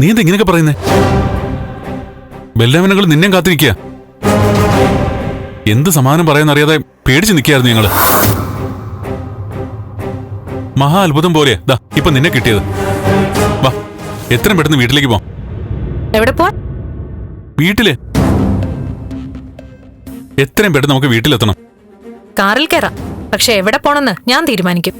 നീ എന്താ ഇങ്ങനെയൊക്കെ പറയുന്നേ? ബെല്ലാമനങ്ങൾ നിന്നെയും കാത്തിരിക്കുക എന്ത് സമാധാനം പറയാന്നറിയാതെ പേടിച്ച് നിൽക്കായിരുന്നു ഞങ്ങൾ. മഹാ അത്ഭുതം പോലെ. ദാ ഇപ്പൊ നിന്നെ കിട്ടിയത്. വാ എത്രയും പെട്ടെന്ന് വീട്ടിലേക്ക് പോ. എവിടെ പോവാൻ വീട്ടിൽ. എത്രയും പെട്ടെന്ന് നമുക്ക് വീട്ടിലെത്തണം. കാറിൽ കയറാം പക്ഷെ എവിടെ പോണെന്ന് ഞാൻ തീരുമാനിക്കും.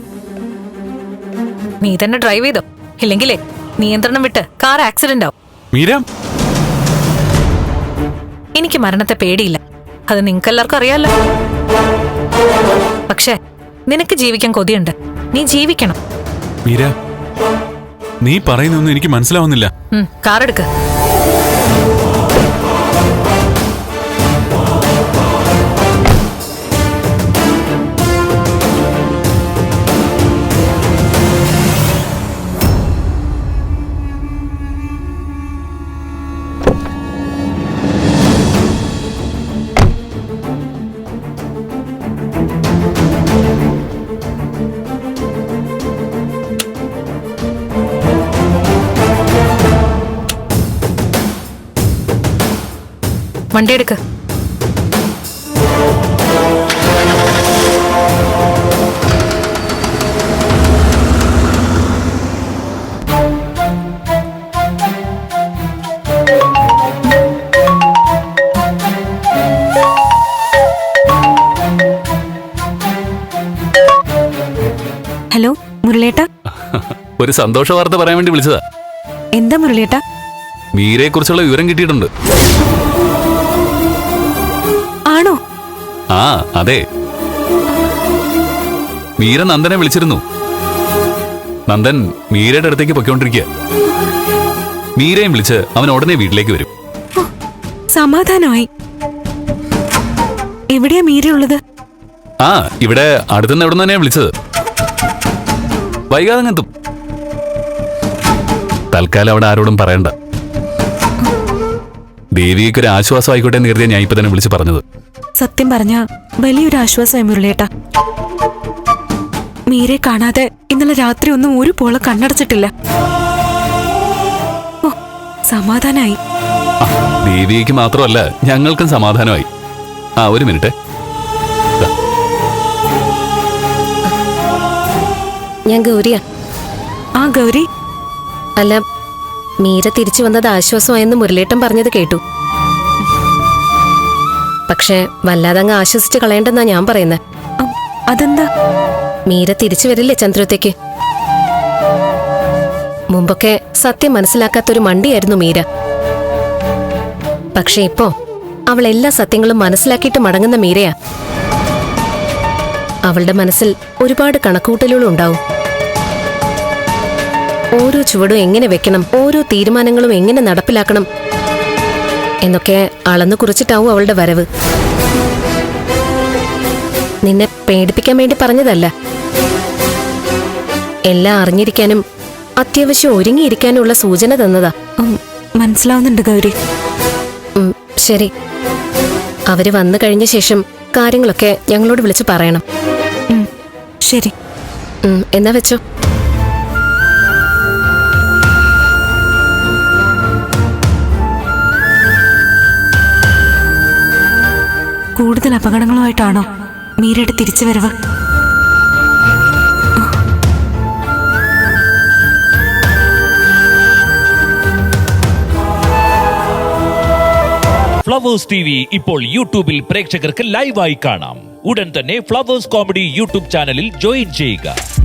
നീ തന്നെ ഡ്രൈവ് ചെയ്തോ? ഇല്ലെങ്കിലേ നിയന്ത്രണം വിട്ട് കാർ ആക്സിഡന്റ് ആവും. മീര? എനിക്ക് മരണത്തെ പേടിയില്ല. അത് നിങ്ങൾക്കെല്ലാവർക്കും അറിയാലോ. പക്ഷേ നിനക്ക് ജീവിക്കാൻ കൊതിയുണ്ട്. നീ ജീവിക്കണം. മീര നീ പറയുന്നൊന്നും എനിക്ക് മനസ്സിലാവുന്നില്ല. കാർ എടുക്ക്. വണ്ടി എടുക്ക. ഹലോ മുരളേട്ട ഒരു സന്തോഷ വാർത്ത പറയാൻ വേണ്ടി വിളിച്ചതാ. എന്താ മുരളിയേട്ടാ? മീരയെ കുറിച്ചുള്ള വിവരം കിട്ടിയിട്ടുണ്ട്. ആ അതെ. മീര നന്ദനെ വിളിച്ചിരുന്നു. നന്ദൻ മീരയുടെ അടുത്തേക്ക് പൊയ്ക്കൊണ്ടിരിക്കുക. മീരയും വിളിച്ച് അവൻ ഉടനെ വീട്ടിലേക്ക് വരും. സമാധാനമായി. എവിടെയാ മീരയുള്ളത് ആ ഇവിടെ അടുത്തുനിന്ന് എവിടെ തന്നെയാ വിളിച്ചത്? വൈകാതെ എത്തും തൽക്കാലം അവിടെ ആരോടും പറയണ്ട. ദേവിക്ക് ഒരു ആശ്വാസം ആയിക്കോട്ടെ എന്ന് കരുതിയാ ഞാൻ ഇപ്പൊ തന്നെ വിളിച്ച് പറഞ്ഞത്. സത്യം പറഞ്ഞ വലിയൊരു ആശ്വാസമായി മുരളിയേട്ട. മീരെ കാണാതെ ഇന്നലെ രാത്രി ഒന്നും ഒരു പോള കണ്ണടച്ചിട്ടില്ല. ഓ സമാധാനായി. ദേവിക്ക് മാത്രമല്ല ഞങ്ങൾക്കും സമാധാനമായി. ആ ഒരു മിനിറ്റ്. ഞാൻ ഗൗരിയാ. ആ ഗൗരി. അല്ല മീര തിരിച്ചു വന്നത് ആശ്വാസമായെന്ന് മുരളിയേട്ടൻ പറഞ്ഞത് കേട്ടു. പക്ഷേ വല്ലാതെ അങ്ങ് ആശ്വസിച്ച് കളയണ്ടെന്നാ ഞാൻ പറയുന്നത് അതെന്താ? മീര തിരിച്ചു വരില്ലേ ചന്ദ്രത്തേക്ക്? മുമ്പൊക്കെ സത്യം മനസ്സിലാക്കാത്തൊരു മണ്ടിയായിരുന്നു മീര. പക്ഷെ ഇപ്പോ അവൾ എല്ലാ സത്യങ്ങളും മനസ്സിലാക്കിയിട്ട് മടങ്ങുന്ന മീരയാ. അവളുടെ മനസ്സിൽ ഒരുപാട് കണക്കൂട്ടലുകളും ഉണ്ടാവും. ഓരോ ചുവടും എങ്ങനെ വെക്കണം ഓരോ തീരുമാനങ്ങളും എങ്ങനെ നടപ്പിലാക്കണം എന്നൊക്കെ അളന്നു കുറിച്ചിട്ടാവും അവളുടെ വരവ്. നിന്നെ പേടിപ്പിക്കാൻ വേണ്ടി പറഞ്ഞതല്ല. എല്ലാം അറിഞ്ഞിരിക്കാനും അത്യാവശ്യം ഒരുങ്ങിയിരിക്കാനുള്ള സൂചന തന്നതാ. മനസ്സിലാവുന്നുണ്ട് ഗൗരി. ശരി. അവർ വന്നു കഴിഞ്ഞ ശേഷം കാര്യങ്ങളൊക്കെ ഞങ്ങളോട് വിളിച്ച് പറയണം. ശരി. എന്നാ വെച്ചോ? കൂടുതൽ അപകടങ്ങളുമായിട്ടാണോ മീരയുടെ തിരിച്ചു വരവ് ഫ്ലവേഴ്സ് ടി വി ഇപ്പോൾ യൂട്യൂബിൽ പ്രേക്ഷകർക്ക് ലൈവായി കാണാം. ഉടൻ തന്നെ ഫ്ലവേഴ്സ് കോമഡി യൂട്യൂബ് ചാനലിൽ ജോയിൻ ചെയ്യുക.